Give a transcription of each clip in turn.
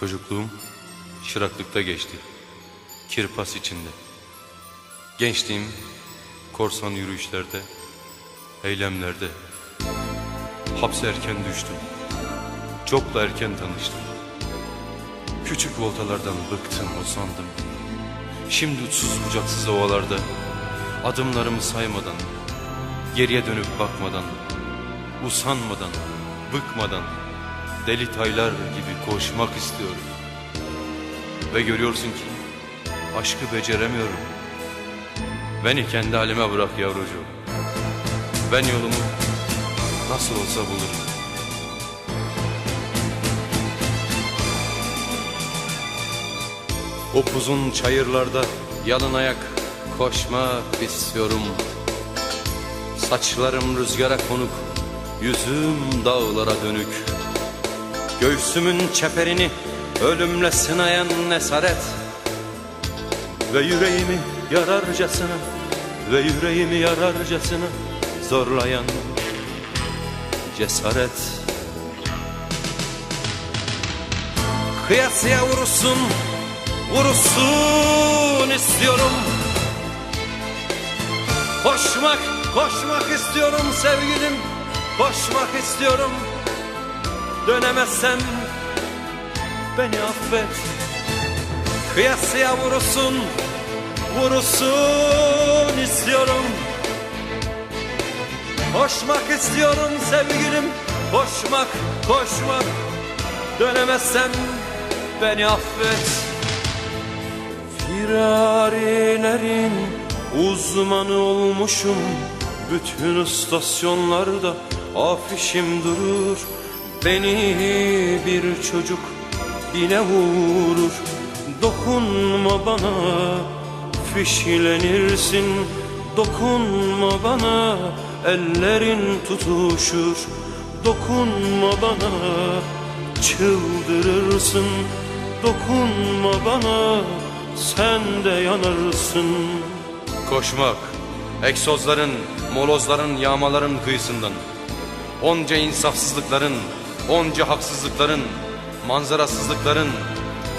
Çocukluğum şıraklıkta geçti. Kirpas içinde. Gençliğim korsan yürüyüşlerde, eylemlerde. Hapse erken düştüm. Çok erken tanıştım. Küçük voltalardan bıktım, usandım. Şimdi uçsuz bucaksız ovalarda adımlarımı saymadan, geriye dönüp bakmadan, usanmadan, bıkmadan deli taylar gibi koşmak istiyorum. Ve görüyorsun ki aşkı beceremiyorum. Beni kendi halime bırak yavrucuğum. Ben yolumu nasıl olsa bulurum. Upuzun çayırlarda yalın ayak koşmak istiyorum. Saçlarım rüzgara konuk, yüzüm dağlara dönük. Göğsümün çeperini ölümle sınayan nesaret. Ve yüreğimi yararcasına, ve yüreğimi yararcasına zorlayan cesaret. Kıyasıya vurursun, vurursun istiyorum. Koşmak, koşmak istiyorum sevgilim Koşmak istiyorum Dönemezsem beni affet. Kıyasıya vurursun, vurursun istiyorum. Koşmak istiyorum sevgilim Koşmak, koşmak. Dönemezsem beni affet. Firarilerin uzmanı olmuşum. Bütün istasyonlarda afişim durur Beni bir çocuk bile vurur. Dokunma bana fişlenirsin. Dokunma bana ellerin tutuşur. Dokunma bana çıldırırsın. Dokunma bana sen de yanarsın. Koşmak, egzozların, molozların, yağmaların kıyısından. Onca insafsızlıkların, onca haksızlıkların, manzarasızlıkların,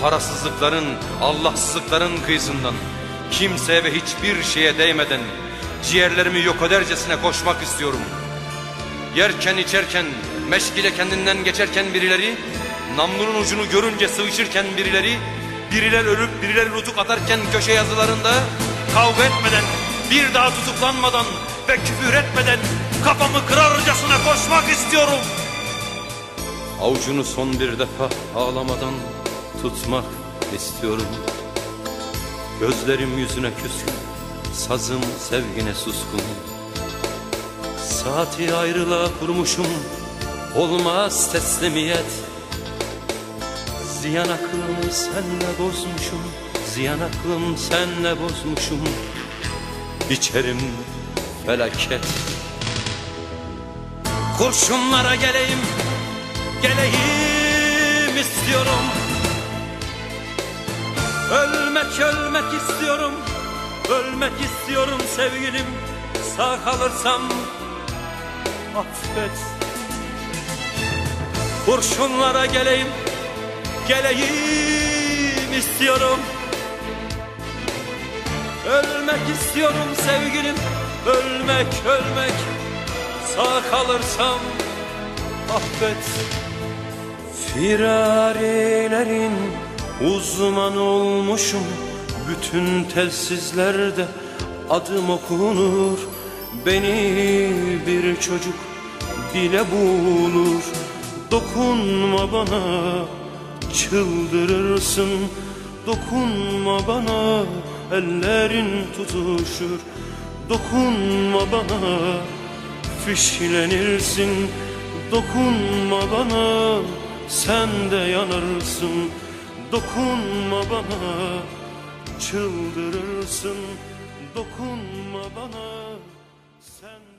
parasızlıkların, Allahsızlıkların kıyısından kimseye ve hiçbir şeye değmeden ciğerlerimi yok edercesine koşmak istiyorum. Yerken içerken, meşgile kendinden geçerken birileri, namlunun ucunu görünce sıvışırken birileri, biriler ölüp birileri nutuk atarken köşe yazılarında kavga etmeden, bir daha tutuklanmadan ve küfür etmeden kafamı kırarcasına koşmak istiyorum. Avucunu son bir defa ağlamadan tutmak istiyorum. Gözlerim yüzüne küskün, sazım sevgine suskun. Saati ayrılığa kurmuşum, olmaz teslimiyet. Ziyan aklımı senle bozmuşum, ziyan aklım senle bozmuşum. İçerim felaket. Kurşunlara geleyim, geleyim istiyorum. Ölmek ölmek istiyorum, ölmek istiyorum sevgilim. Sağ kalırsam affet. Kurşunlara geleyim, geleyim istiyorum. Ölmek istiyorum sevgilim, ölmek ölmek. Sağ kalırsam affet. Firarilerin uzmanı olmuşum. Bütün telsizlerde adım okunur. Beni bir çocuk bile bulur. Dokunma bana çıldırırsın. Dokunma bana ellerin tutuşur. Dokunma bana fişlenirsin Dokunma bana sen de yanırsın Dokunma bana çıldırırsın. Dokunma bana sen de...